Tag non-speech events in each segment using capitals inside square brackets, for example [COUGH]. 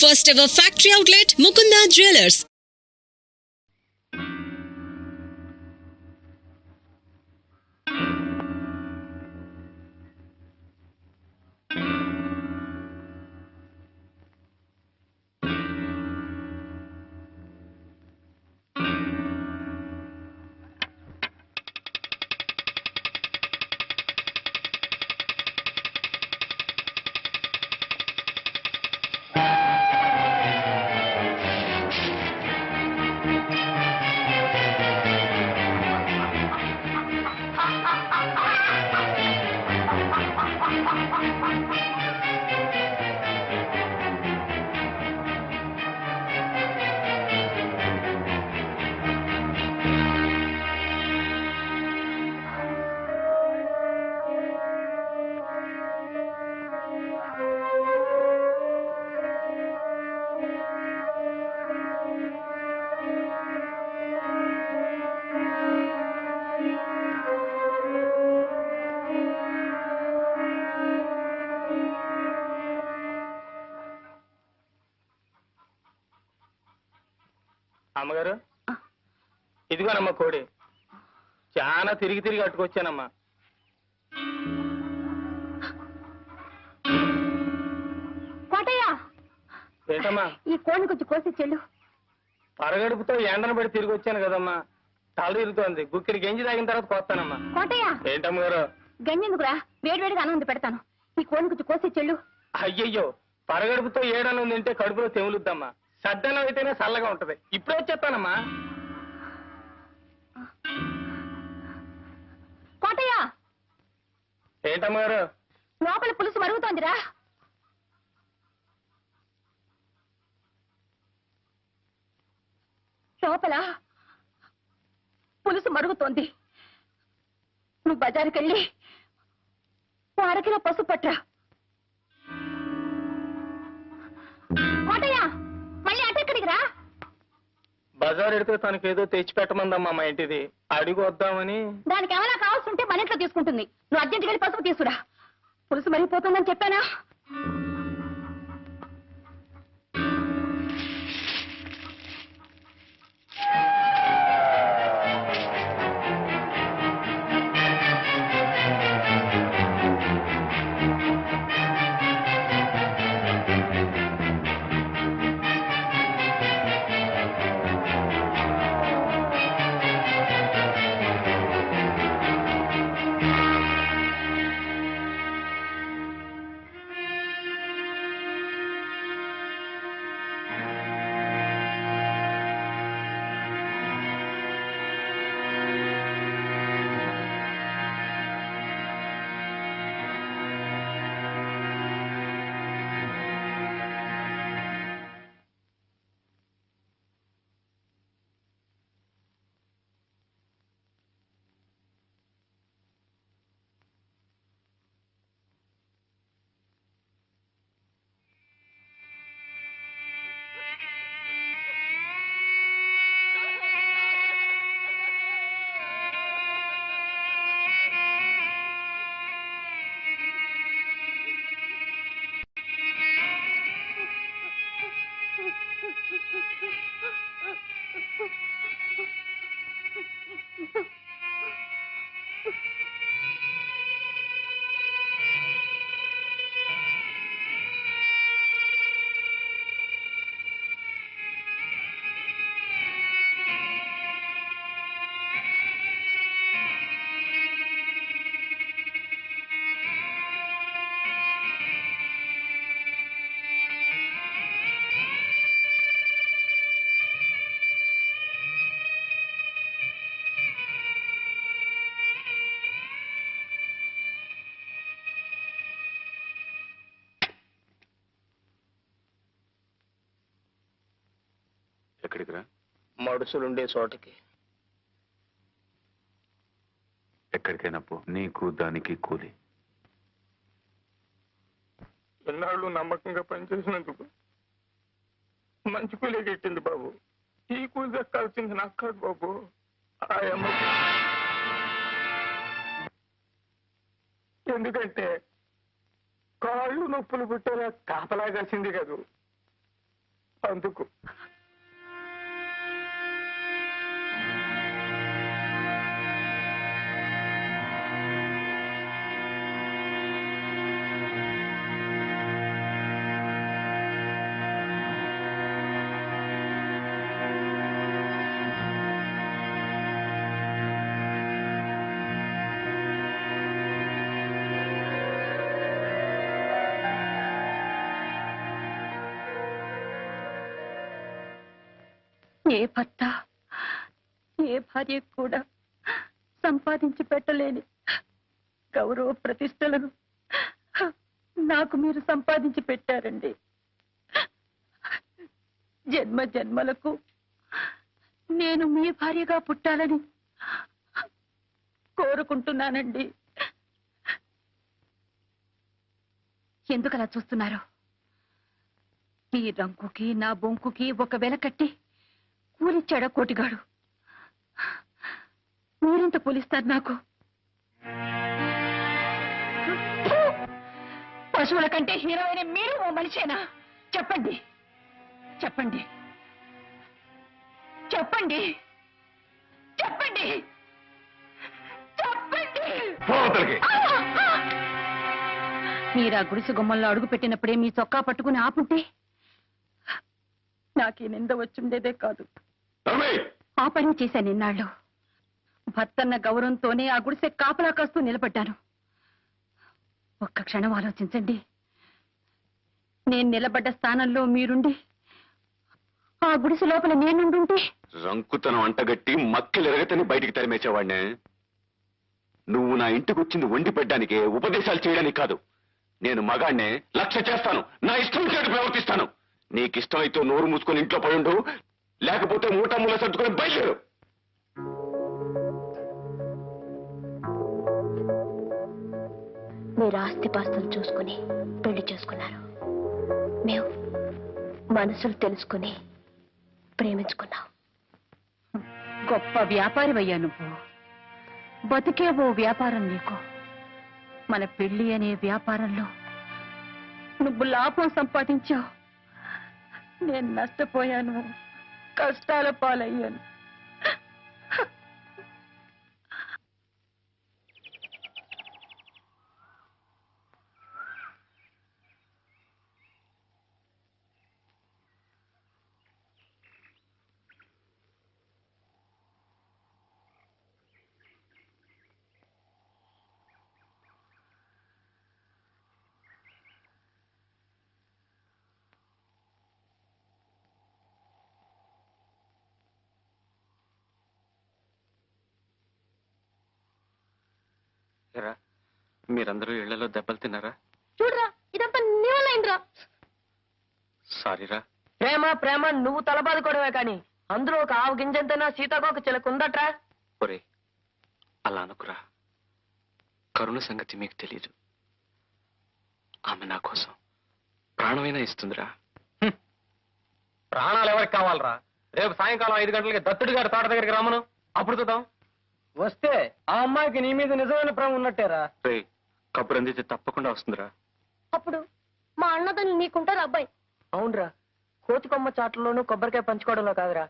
First ever factory outlet, Mukunda Jewelers. ఇదిగోనమ్మా కోడి. చాలా తిరిగి తిరిగి అట్టుకొచ్చానమ్మా కోటయ్య! ఏంటమ్మా? ఈ కోడిని కొంచెం కోసి చెల్లు. పరగడుపుతో ఎండను పడి తిరిగి వచ్చాను కదమ్మా. తల తిరుగుతోంది గుక్కిడి గెంజి తాగిన తర్వాత కొత్తానమ్మా కోటయ్య! ఏంటమ్మగారు గంజెందుకురా వేడివేడిగా అన్నం వండి పెడతాను. ఈ కోడిని కొంచెం కోసి చెల్లు. అయ్యయ్యో! పరగడుపుతో ఏడన్నం తింటే కడుపులో తెములుద్దమ్మా. అయితేనే చల్లగా ఉంటది. ఇప్పుడే వచ్చేస్తానమ్మా. ఏంటమ్మగారు? లోపల పులుసు మరుగుతోందిరా. లోపల పులుసు మరుగుతోంది. నువ్వు బజారుకి వెళ్ళి అరకిలో పసుపు పట్రా. కోటయ్య బజార్ ఎడితే తనకేదో తెచ్చి పెట్టమందమ్మా మా ఇంటిది. అడిగి వద్దామని. దానికి ఏమైనా కావాల్సి ఉంటే మన ఇంట్లో తీసుకుంటుంది. నువ్వు అర్జెంట్గా వెళ్ళి పసుపు తీసుకురా. పులుసు మరిగిపోతుందని చెప్పానా? ఎక్కడికి రా మడుసులుండే చోటకి. ఎక్కడికైనా పో. నీకు దానికి కూలి. ఎన్నాళ్ళు నమ్మకంగా పనిచేసినందుకు మంచి కూలే గిట్టింది బాబు. ఈ కూలి దక్కాల్సింది నాకు కాదు బాబు. ఎందుకంటే కాళ్ళు నొప్పులు పుట్టేలా కాపలా కాసింది కదూ. అందుకు ఏ భర్త ఏ భార్య కూడా సంపాదించి పెట్టలేని గౌరవ ప్రతిష్టలను నాకు మీరు సంపాదించి పెట్టారండి. జన్మ జన్మలకు నేను మీ భార్యగా పుట్టాలని కోరుకుంటున్నానండి. ఎందుకలా చూస్తున్నారు? ఈ రంకుకి నా బొంకుకి ఒక వెల కట్టి కూలిచ్చాడా కోటిగాడు? మీరెంత కూలిస్తారు నాకు. పశువుల కంటే హీరో అయిన మీరు ఓ మనిషేనా? చెప్పండి. చెప్పండి. చెప్పండి. చెప్పండి. చెప్పండి. మీరా గుడిసె గుమ్మంలో అడుగు పెట్టినప్పుడే మీ చొక్కా పట్టుకుని ఆపుంటే నాకు ఈ నింద వచ్చుండేదే కాదు. ఆ పని చేశాను ఇన్నాళ్ళు. భర్తన్న గౌరవంతోనే ఆ గుడిసె కాపలా కాస్తూ నిలబడ్డాను. ఒక్క క్షణం ఆలోచించండి. నేను నిలబడ్డ స్థానంలో మీరుండి ఆ గుడిసె లోపల నేనుండుంటే? రంకుతనం అంటగట్టి మక్కిలెరగతని బయటికి తరిమేసేవాడినే. నువ్వు నా ఇంటికి వచ్చింది వండి పెట్టడానికే ఉపదేశాలు చేయడానికి కాదు. నేను మగాడినే లక్ష్య చేస్తాను. నా ఇష్టం చేటు ప్రవర్తిస్తాను. నీకిష్టమైతే నోరు మూసుకొని ఇంట్లో పడుండు. లేకపోతే మూట మూల సర్దుకొని బయలుదేరు. మీరు ఆస్తిపాస్తులు చూసుకుని పెళ్ళి చేసుకున్నారు. మేము మనసులు తెలుసుకుని ప్రేమించుకున్నాం. గొప్ప వ్యాపారివయ్యా నువ్వు. బతికే ఓ వ్యాపారం నీకు. మన పెళ్ళి అనే వ్యాపారంలో నువ్వు లాభం సంపాదించావు. నేను నష్టపోయాను. కష్టాల పాలయ్యాను. ఎరా మీరందరూ ఇళ్ళలో దెబ్బలు తిన్నారా? చూడరా ఇదంతా నీ వల్ల అయిందిరా. సారీరా. ప్రేమ ప్రేమ నువ్వు తలబాదుకోవడమే కాని అందులో ఒక ఆవు గింజంతైనా సీతాకోక చిలక ఉందట్రా? ఒరే అలా అనుకురా. కరుణ సంగతి మీకు తెలీదు. ఆమె నా కోసం ప్రాణమైనా ఇస్తుందిరా. ప్రాణాలు ఎవరికి కావాలరా? రేపు సాయంకాలం ఐదు గంటలకి దత్తుడి గారి తోట దగ్గరికి రమ్మను. అప్పుడు చూద్దాం. వస్తే ఆ అమ్మాయికి నీ మీద నిజమైన ప్రేమ ఉన్నట్టేరా? రే కబురు అందితే తప్పకుండా వస్తుందిరా. అప్పుడు మా అన్నదని నీకుంటారు అబ్బాయి. అవునరా కోతి కొమ్మ చాట్లలోనూ కొబ్బరికాయ పంచుకోవడంలో కాదురా.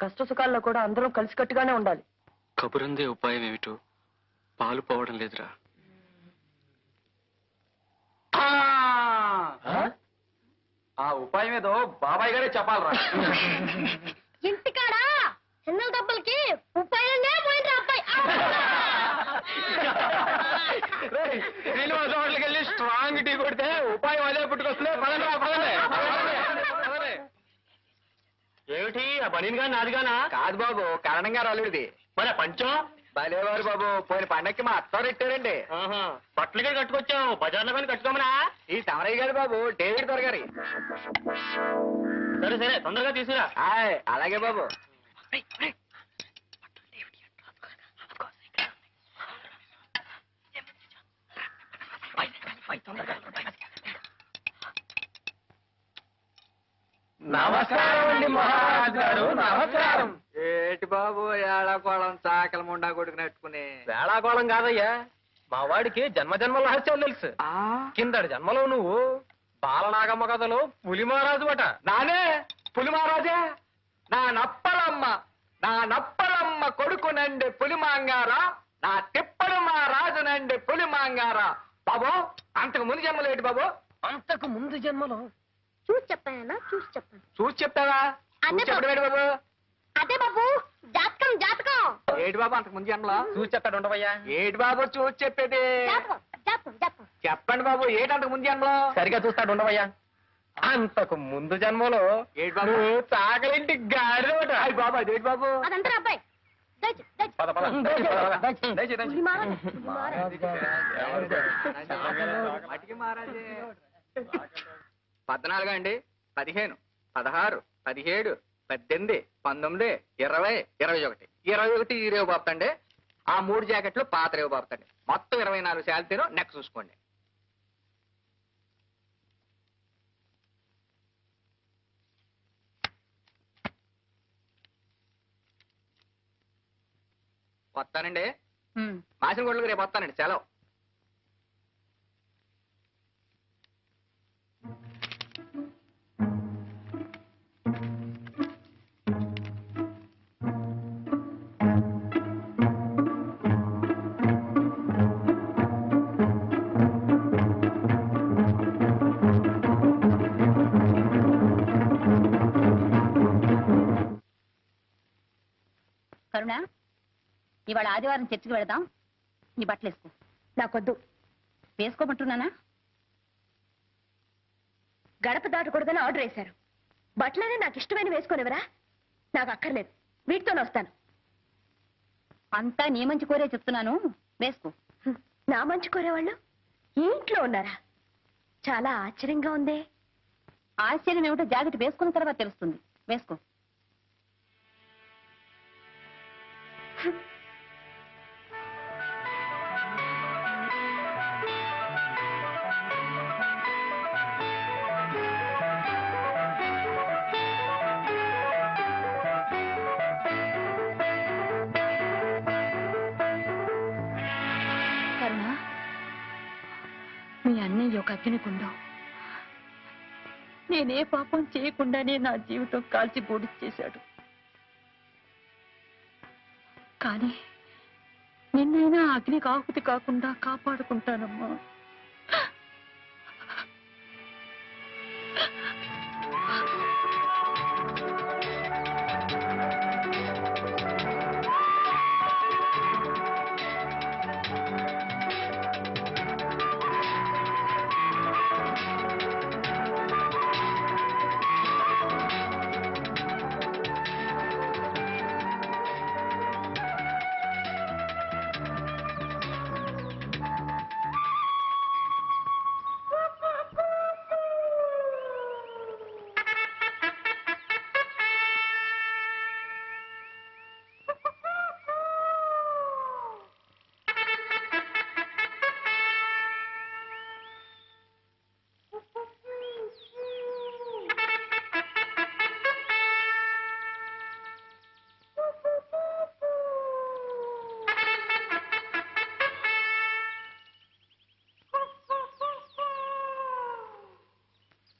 కష్ట సుఖాల్లో కూడా అందరం కలిసికట్టుగానే ఉండాలి. కబురందే ఉపాయం ఏమిటో పాలు పోవడం లేదురా. ఆ! ఉపాయం ఏదో బాబాయ్ గారే చెప్పాలరా. ఇంటికాడా? చిన్నల దెబ్బలకి ముప్పైనే ఏమిటి? ఆ బనీన్గా నాదిగానా కాదు బాబు కరణం గారు అల్లుడిది మరి ఆ పంచం? భలేవారు బాబు పోయిన పండక్కి మా అత్తారు ఇట్టారండి బట్టలు కూడా కట్టుకొచ్చాం. బజార్లో కానీ కట్టుకోమనా? ఈ తమరయ్య గారు బాబు డేవిడ్ దొరగారి సరే సరే తొందరగా తీసుకురా. అలాగే బాబు. నమస్కారం అండి మహారాజు గారు నమస్కారం. ఏటి బాబు ఏడాకోళం చాకల ముండా కొడుకు నెట్టుకుని వేళాకోళం కాదయ్యా మా వాడికి జన్మ జన్మల రహస్యాలు తెలుసు. కిందటి జన్మలో నువ్వు బాలనాగమ్మ కథలో పులి మహారాజు అట. నానే? పులి మహారాజా నా నప్పలమ్మ నా నప్పలమ్మ కొడుకునండి పులి మాంగారా నా తిప్పడు మా రాజునండి పులి మాంగారా బాబు అంతకు ముందు జన్మలు ఏంటి బాబు? అంతకు ముందు జన్మలో చూసి చెప్పానా చూసి చెప్పాను. చూసి చెప్తావా అదే చూసి చెప్పడం ఏంటి బాబు? అదే బాబు జాతకం జాతకం. ఏటి బాబు అంతకు ముందు జన్మలో? చూసి చెప్తాడు ఉండవయ్యా. ఏటి బాబు చూసి చెప్పేది? జాతకం జాతకం జాతకం. చెప్పండి బాబు ఏటి అంతకు ముందు జన్మలో? సరిగా చూస్తాడు ఉండవయ్యా. అంతకు ముందు జన్మలో ఏటి బాబు? చాకలింటి గాడిదోట అయ్యి బాబు అదేటి బాబు? అదంతా అబ్బాయి. పద పద. మటికి మహారాజే పద్నాలుగు అండి? పదిహేను. పదహారు. పదిహేడు. పద్దెనిమిది. పంతొమ్మిది. ఇరవై. ఇరవై ఒకటి ఇరవై ఒకటి రేవు బాపుతండి ఆ మూడు జాకెట్లు పాత రేవు బాపుతండి మొత్తం ఇరవై నాలుగు శాలతీరు నెక్ చూసుకోండి. వస్తానండి. మాసిన గొడ్లకు రేపు వస్తానండి. సెలవు. ఇవాళ ఆదివారం చర్చికి వెళదాం. నీ బట్టలు వేసుకో. నాకొద్దు. వేసుకోమంటున్నానా? గడప దాటకూడదని ఆర్డర్ వేశారు. బట్టలనే నాకు ఇష్టమైన వేసుకునేవరా నాకు అక్కర్లేదు. వీటితోనే వస్తాను. అంతా నీ మంచి కోరే చెప్తున్నాను. వేసుకో. నా మంచి కోరేవాళ్ళు? ఈ ఇంట్లో ఉన్నారా? చాలా ఆశ్చర్యంగా ఉందే. ఆశ్చర్యం ఏమిటో జాకెట్ వేసుకున్న తర్వాత తెలుస్తుంది. వేసుకో. మీ ఒక అగ్నికుండం నేనే పాపం చేయకుండానే నా జీవితం కాల్చి బోడిచ్చేశాడు కానీ నిన్నైనా అగ్నికి ఆహుతి కాకుండా కాపాడుకుంటానమ్మా.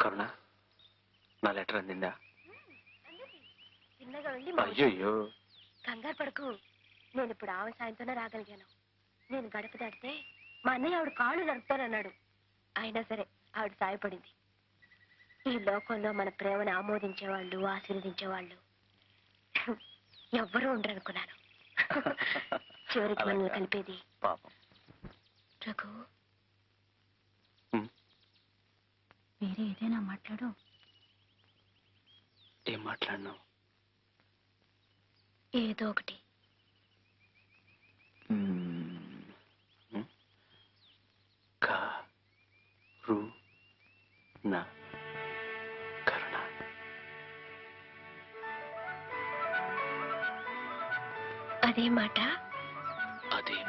కరుణ. నా లెటర్ అందిందా? అయ్యయ్యో. కంగారు పడకు. నేను ఇప్పుడు ఆమె సాయంతోనే రాగలిగాను. నేను గడప దాటితే మా అన్నయ్య ఆవిడ కాళ్ళు నడుపుతానన్నాడు అయినా సరే ఆవిడ సాయపడింది. ఈ లోకంలో మన ప్రేమను ఆమోదించేవాళ్ళు ఆశీర్వదించేవాళ్ళు [LAUGHS] ఎవ్వరూ ఉండరు అనుకున్నాను [LAUGHS] చివరికి మనల్ని కలిపేది పాపం. రఘు. ఉమ్, వేరే ఏదైనా మాట్లాడు. ఏం మాట్లాడినావు? ఏదో ఒకటి.